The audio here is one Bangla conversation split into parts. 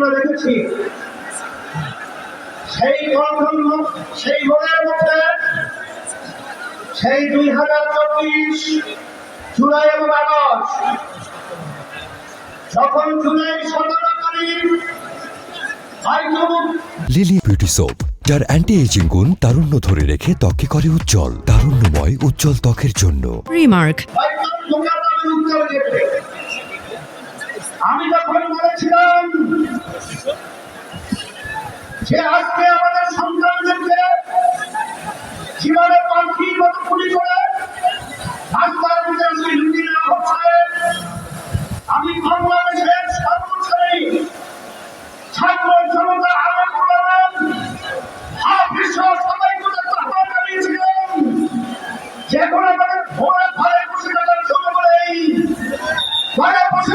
করেছি সেই গঠন সেই গোলের মধ্যে সেই দুই হাজার চব্বিশ জুলাই এবং আগস্ট যখন জুলাই সতেরো তারিখ লিলি বিউটি সোপ যার অ্যান্টি এজিং গুণ তারুণ্য ধরে রেখে ত্বকে করে উজ্জ্বল তারুণ্যময় উজ্জ্বল ত্বকের জন্য Remark. আমি যখন বলেছিলাম যে আজকে আমাদের সন্তানদেরকে জীবনে পাখির মতো গুলি করে রাস্তার লুটি নেওয়া হচ্ছে, আমি বাংলাদেশের সর্বশ্রেণী ছাত্র জনতা আলোক করলাম হাফিজ সবাইকে যে কোনো আমাদের ঘরে বসে থাকার ঘরে বসে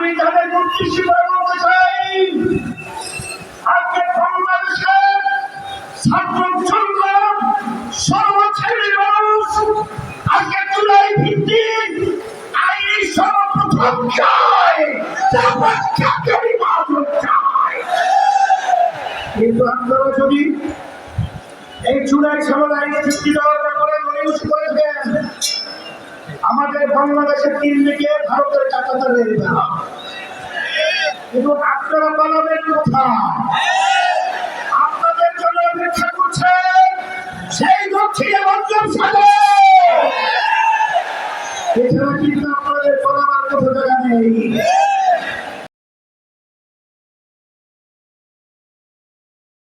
আমি তাদের উদ্দেশ্য বলতে চাই। আজকে বাংলাদেশের ছাত্র জনতা সর্বশ্রেণীর মানুষ, আজকে জুলাই ভিত্তিক আইনি সর্বপ্রথম চায় কিন্তু আপনারা যদি এই চূড়াই ছাগল আইনে চুক্তি দেওয়ার ব্যাপারে মনোনিবেশ করে দেন আমাদের বাংলাদেশের তিন দিকে ভারতের টাকাটা রেখে দেওয়া কিন্তু আপনারা পালাবেন কোথা আপনাদের জন্য অপেক্ষা করছে সেই দক্ষিণে বঞ্চন